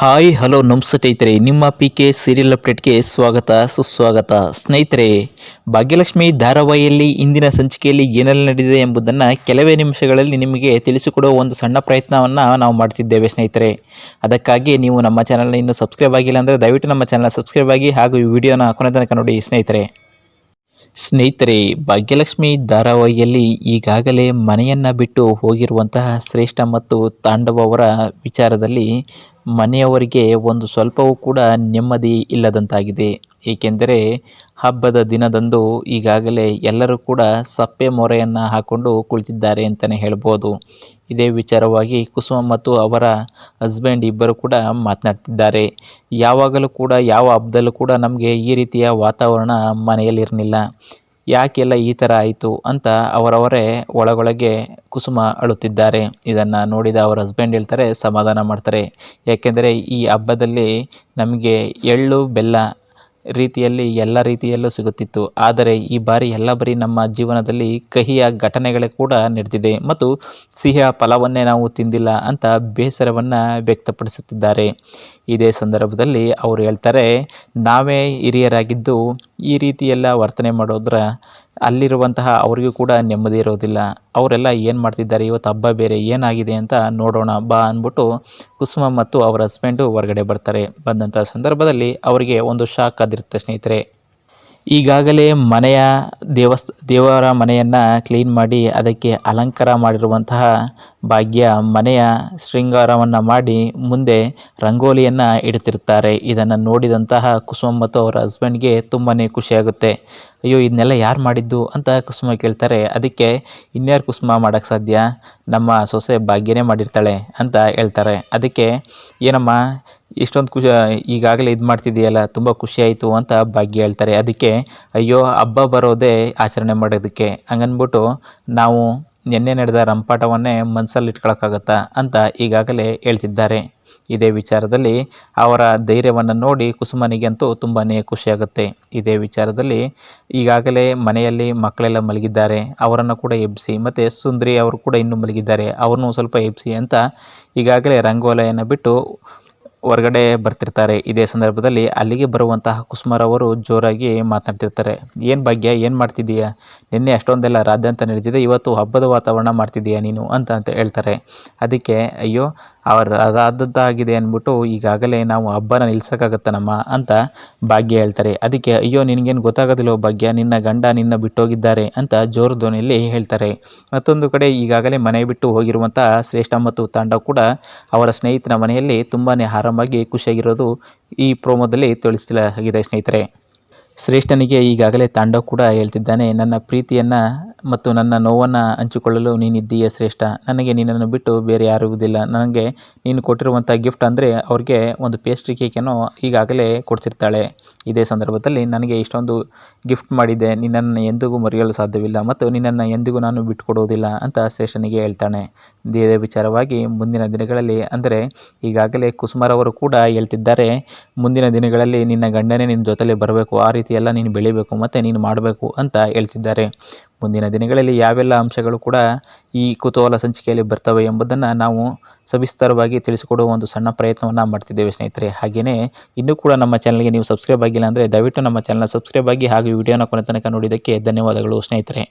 Hi, hello ನಮಸ್ತೆ ಸ್ನೇಹಿತರೆ. ನಿಮ್ಮ ಪಿ ಕೆ ಸೀರಿಯಲ್ ಅಪ್ಡೇಟ್ಗೆ ಸ್ವಾಗತ, ಸುಸ್ವಾಗತ. ಸ್ನೇಹಿತರೆ, ಭಾಗ್ಯಲಕ್ಷ್ಮಿ ಧಾರಾವಾಹಿಯಲ್ಲಿ ಇಂದಿನ ಸಂಚಿಕೆಯಲ್ಲಿ ಏನೆಲ್ಲ ನಡೆದಿದೆ ಎಂಬುದನ್ನು ಕೆಲವೇ ನಿಮಿಷಗಳಲ್ಲಿ ನಿಮಗೆ ತಿಳಿಸಿಕೊಡುವ ಒಂದು ಸಣ್ಣ ಪ್ರಯತ್ನವನ್ನು ನಾವು ಮಾಡ್ತಿದ್ದೇವೆ ಸ್ನೇಹಿತರೆ. ಅದಕ್ಕಾಗಿ ನೀವು ನಮ್ಮ ಚಾನಲ್ನ ಇನ್ನೂ ಸಬ್ಸ್ಕ್ರೈಬ್ ಆಗಿಲ್ಲ ಅಂದರೆ ದಯವಿಟ್ಟು ನಮ್ಮ ಚಾನಲ್ನ ಸಬ್ಸ್ಕ್ರೈಬ್ ಆಗಿ ಹಾಗೂ ಈ ವಿಡಿಯೋನ ಕೊನೆ ತನಕ ನೋಡಿ ಸ್ನೇಹಿತರೆ. ಸ್ನೇಹಿತರೆ, ಭಾಗ್ಯಲಕ್ಷ್ಮಿ ಧಾರಾವಾಹಿಯಲ್ಲಿ ಈಗಾಗಲೇ ಮನೆಯನ್ನ ಬಿಟ್ಟು ಹೋಗಿರುವಂತಹ ಶ್ರೇಷ್ಠ ಮತ್ತು ತಾಂಡವ ಅವರ ವಿಚಾರದಲ್ಲಿ ಮನೆಯವರಿಗೆ ಒಂದು ಸ್ವಲ್ಪವೂ ಕೂಡ ನೆಮ್ಮದಿ ಇಲ್ಲದಂತಾಗಿದೆ. ಏಕೆಂದರೆ ಹಬ್ಬದ ದಿನದಂದು ಈಗಾಗಲೇ ಎಲ್ಲರೂ ಕೂಡ ಸಪ್ಪೆ ಮೊರೆಯನ್ನು ಹಾಕ್ಕೊಂಡು ಕುಳಿತಿದ್ದಾರೆ ಅಂತಲೇ ಹೇಳ್ಬೋದು. ಇದೇ ವಿಚಾರವಾಗಿ ಕುಸುಮ ಮತ್ತು ಅವರ ಹಸ್ಬೆಂಡ್ ಇಬ್ಬರು ಕೂಡ ಮಾತನಾಡ್ತಿದ್ದಾರೆ. ಯಾವಾಗಲೂ ಕೂಡ, ಯಾವ ಹಬ್ಬದಲ್ಲೂ ಕೂಡ ನಮಗೆ ಈ ರೀತಿಯ ವಾತಾವರಣ ಮನೆಯಲ್ಲಿರಲಿಲ್ಲ. ಯಾಕೆಲ್ಲ ಈ ಥರ ಆಯಿತು ಅಂತ ಅವರವರೇ ಒಳಗೊಳಗೆ ಕುಸುಮ ಅಳುತ್ತಿದ್ದಾರೆ. ಇದನ್ನು ನೋಡಿದ ಅವರ ಹಸ್ಬೆಂಡ್ ಹೇಳ್ತಾರೆ, ಸಮಾಧಾನ ಮಾಡ್ತಾರೆ. ಯಾಕೆಂದರೆ ಈ ಹಬ್ಬದಲ್ಲಿ ನಮಗೆ ಎಳ್ಳು, ಬೆಲ್ಲ ರೀತಿಯಲ್ಲಿ ಎಲ್ಲ ರೀತಿಯಲ್ಲೂ ಸಿಗುತ್ತಿತ್ತು. ಆದರೆ ಈ ಬಾರಿ ಎಲ್ಲ ಬರೀ ನಮ್ಮ ಜೀವನದಲ್ಲಿ ಕಹಿಯ ಘಟನೆಗಳೇ ಕೂಡ ನಡೆದಿದೆ ಮತ್ತು ಸಿಹಿಯ ಫಲವನ್ನೇ ನಾವು ತಿಂದಿಲ್ಲ ಅಂತ ಬೇಸರವನ್ನು ವ್ಯಕ್ತಪಡಿಸುತ್ತಿದ್ದಾರೆ. ಇದೇ ಸಂದರ್ಭದಲ್ಲಿ ಅವರು ಹೇಳ್ತಾರೆ, ನಾವೇ ಹಿರಿಯರಾಗಿದ್ದು ಈ ರೀತಿಯೆಲ್ಲ ವರ್ತನೆ ಮಾಡೋದ್ರ ಅಲ್ಲಿರುವಂತಹ ಅವರಿಗೂ ಕೂಡ ನೆಮ್ಮದಿ ಇರೋದಿಲ್ಲ. ಅವರೆಲ್ಲ ಏನು ಮಾಡ್ತಿದ್ದಾರೆ? ಇವತ್ತು ಹಬ್ಬ ಬೇರೆ, ಏನಾಗಿದೆ ಅಂತ ನೋಡೋಣ, ಬಾ ಅಂದ್ಬಿಟ್ಟು ಕುಸುಮ ಮತ್ತು ಅವರ ಹಸ್ಬೆಂಡು ಹೊರಗಡೆ ಬರ್ತಾರೆ. ಬಂದಂಥ ಸಂದರ್ಭದಲ್ಲಿ ಅವರಿಗೆ ಒಂದು ಶಾಕ್ ಆದಿರುತ್ತೆ ಸ್ನೇಹಿತರೆ. ಈಗಾಗಲೇ ಮನೆಯ ದೇವಸ್ಥ, ದೇವರ ಮನೆಯನ್ನು ಕ್ಲೀನ್ ಮಾಡಿ ಅದಕ್ಕೆ ಅಲಂಕಾರ ಮಾಡಿರುವಂತಹ ಭಾಗ್ಯ ಮನೆಯ ಶೃಂಗಾರವನ್ನು ಮಾಡಿ ಮುಂದೆ ರಂಗೋಲಿಯನ್ನು ಇಡ್ತಿರ್ತಾರೆ. ಇದನ್ನು ನೋಡಿದಂತಹ ಕುಸುಮ ಮತ್ತು ಅವರ ಹಸ್ಬೆಂಡ್ಗೆ ತುಂಬಾ ಖುಷಿಯಾಗುತ್ತೆ. ಅಯ್ಯೋ ಇದನ್ನೆಲ್ಲ ಯಾರು ಮಾಡಿದ್ದು ಅಂತ ಕುಸುಮ ಕೇಳ್ತಾರೆ. ಅದಕ್ಕೆ ಇನ್ಯಾರು ಕುಸುಮ ಮಾಡೋಕ್ಕೆ ಸಾಧ್ಯ? ನಮ್ಮ ಸೊಸೆ ಭಾಗ್ಯನೇ ಮಾಡಿರ್ತಾಳೆ ಅಂತ ಹೇಳ್ತಾರೆ. ಅದಕ್ಕೆ, ಏನಮ್ಮ ಇಷ್ಟೊಂದು ಖುಷಿ, ಈಗಾಗಲೇ ಇದು ಮಾಡ್ತಿದೆಯಲ್ಲ ತುಂಬ ಖುಷಿಯಾಯಿತು ಅಂತ ಭಾಗ್ಯ ಹೇಳ್ತಾರೆ. ಅದಕ್ಕೆ, ಅಯ್ಯೋ, ಹಬ್ಬ ಬರೋದೇ ಆಚರಣೆ ಮಾಡೋದಕ್ಕೆ. ಹಂಗನ್ಬಿಟ್ಟು ನಾವು ನಿನ್ನೆ ನಡೆದ ರಂಪಾಟವನ್ನೇ ಮನಸ್ಸಲ್ಲಿ ಇಟ್ಕೊಳಕ್ಕಾಗತ್ತಾ ಅಂತ ಈಗಾಗಲೇ ಹೇಳ್ತಿದ್ದಾರೆ. ಇದೇ ವಿಚಾರದಲ್ಲಿ ಅವರ ಧೈರ್ಯವನ್ನು ನೋಡಿ ಕುಸುಮನಿಗಂತೂ ತುಂಬಾ ಖುಷಿಯಾಗುತ್ತೆ ಇದೇ ವಿಚಾರದಲ್ಲಿ ಈಗಾಗಲೇ ಮನೆಯಲ್ಲಿ ಮಕ್ಕಳೆಲ್ಲ ಮಲಗಿದ್ದಾರೆ. ಅವರನ್ನು ಕೂಡ ಎಬ್ಬಿಸಿ ಮತ್ತು ಸುಂದರಿ ಅವರು ಕೂಡ ಇನ್ನೂ ಮಲಗಿದ್ದಾರೆ. ಅವ್ರನ್ನೂ ಸ್ವಲ್ಪ ಎಬ್ಬಿಸಿ ಅಂತ ಈಗಾಗಲೇ ರಂಗೋಲೆಯನ್ನು ಬಿಟ್ಟು ಹೊರಗಡೆ ಬರ್ತಿರ್ತಾರೆ. ಇದೇ ಸಂದರ್ಭದಲ್ಲಿ ಅಲ್ಲಿಗೆ ಬರುವಂತಹ ಕುಸುಮರವರು ಜೋರಾಗಿ ಮಾತನಾಡ್ತಿರ್ತಾರೆ. ಏನು ಭಾಗ್ಯ, ಏನು ಮಾಡ್ತಿದ್ದೀಯಾ? ನಿನ್ನೆ ಅಷ್ಟೊಂದೆಲ್ಲ ರಾಜ್ಯಾಂತ ನಡೀತಿದೆ ಇವತ್ತು ಹಬ್ಬದ ವಾತಾವರಣ ಮಾಡ್ತಿದ್ದೀಯಾ ನೀನು? ಅಂತ ಅಂತ ಹೇಳ್ತಾರೆ. ಅದಕ್ಕೆ, ಅಯ್ಯೋ, ಅವರ ಅದಾದದ್ದಾಗಿದೆ ಅಂದ್ಬಿಟ್ಟು ಈಗಾಗಲೇ ನಾವು ಹಬ್ಬನ ನಿಲ್ಸೋಕ್ಕಾಗತ್ತನಮ್ಮ ಅಂತ ಭಾಗ್ಯ ಹೇಳ್ತಾರೆ. ಅದಕ್ಕೆ, ಅಯ್ಯೋ, ನಿನಗೇನು ಗೊತ್ತಾಗೋದಿಲ್ಲೋ ಭಾಗ್ಯ? ನಿನ್ನ ಗಂಡ ನಿನ್ನ ಬಿಟ್ಟೋಗಿದ್ದಾರೆ ಅಂತ ಜೋರು ಧ್ವನಿಯಲ್ಲಿ ಹೇಳ್ತಾರೆ. ಮತ್ತೊಂದು ಕಡೆ ಈಗಾಗಲೇ ಮನೆ ಬಿಟ್ಟು ಹೋಗಿರುವಂಥ ಶ್ರೇಷ್ಠ ಮತ್ತು ತಾಂಡ ಕೂಡ ಅವರ ಸ್ನೇಹಿತನ ಮನೆಯಲ್ಲಿ ತುಂಬಾ ಆರಾಮಾಗಿ ಖುಷಿಯಾಗಿರೋದು ಈ ಪ್ರೋಮೋದಲ್ಲಿ ತಿಳಿಸಲಾಗಿದೆ ಸ್ನೇಹಿತರೆ. ಶ್ರೇಷ್ಠನಿಗೆ ಈಗಾಗಲೇ ತಾಂಡವ್ ಕೂಡ ಹೇಳ್ತಿದ್ದಾನೆ ನನ್ನ ಪ್ರೀತಿಯನ್ನು ಮತ್ತು ನನ್ನ ನೋವನ್ನು ಹಂಚಿಕೊಳ್ಳಲು ನೀನಿದ್ದೀಯ ಶ್ರೇಷ್ಠ. ನನಗೆ ನಿನ್ನನ್ನು ಬಿಟ್ಟು ಬೇರೆ ಯಾರೂ ಇರುವುದಿಲ್ಲ. ನನಗೆ ನೀನು ಕೊಟ್ಟಿರುವಂಥ ಗಿಫ್ಟ್ ಅಂದರೆ ಅವ್ರಿಗೆ ಒಂದು ಪೇಸ್ಟ್ರಿ ಕೇಕನ್ನು ಈಗಾಗಲೇ ಕೊಡಿಸಿರ್ತಾಳೆ. ಇದೇ ಸಂದರ್ಭದಲ್ಲಿ ನನಗೆ ಇಷ್ಟೊಂದು ಗಿಫ್ಟ್ ಮಾಡಿದೆ. ನಿನ್ನನ್ನು ಎಂದಿಗೂ ಮರೆಯಲು ಸಾಧ್ಯವಿಲ್ಲ ಮತ್ತು ನಿನ್ನನ್ನು ಎಂದಿಗೂ ನಾನು ಬಿಟ್ಟುಕೊಡುವುದಿಲ್ಲ ಅಂತ ಶ್ರೇಷ್ಠನಿಗೆ ಹೇಳ್ತಾನೆ ಇದೇ ವಿಚಾರವಾಗಿ ಮುಂದಿನ ದಿನಗಳಲ್ಲಿ, ಅಂದರೆ ಈಗಾಗಲೇ ಕುಸುಮರವರು ಕೂಡ ಹೇಳ್ತಿದ್ದಾರೆ, ಮುಂದಿನ ದಿನಗಳಲ್ಲಿ ನಿನ್ನ ಗಂಡನೇ ನಿನ್ನ ಜೊತೆಲೇ ಬರಬೇಕು. ಆ ರೀತಿ ಎಲ್ಲ ನೀನು ಬೆಳಿಬೇಕು ಮತ್ತು ನೀನು ಮಾಡಬೇಕು ಅಂತ ಹೇಳ್ತಿದ್ದಾರೆ. ಮುಂದಿನ ದಿನಗಳಲ್ಲಿ ಯಾವೆಲ್ಲ ಅಂಶಗಳು ಕೂಡ ಈ ಕುತೂಹಲ ಸಂಚಿಕೆಯಲ್ಲಿ ಬರ್ತವೆ ಎಂಬುದನ್ನು ನಾವು ಸವಿಸ್ತಾರವಾಗಿ ತಿಳಿಸಿಕೊಡುವ ಒಂದು ಸಣ್ಣ ಪ್ರಯತ್ನವನ್ನು ಮಾಡ್ತಿದ್ದೇವೆ ಸ್ನೇಹಿತರೆ. ಹಾಗೆಯೇ ಇನ್ನೂ ಕೂಡ ನಮ್ಮ ಚಾನಲ್ಗೆ ನೀವು ಸಬ್ಸ್ಕ್ರೈಬ್ ಆಗಿಲ್ಲ ಅಂದರೆ ದಯವಿಟ್ಟು ನಮ್ಮ ಚಾನಲ್ನ ಸಬ್ಸ್ಕ್ರೈಬ್ ಆಗಿ ಹಾಗೂ ವಿಡಿಯೋನ ಕೊನೆ ತನಕ ನೋಡಿದ್ದಕ್ಕೆ ಧನ್ಯವಾದಗಳು ಸ್ನೇಹಿತರೆ.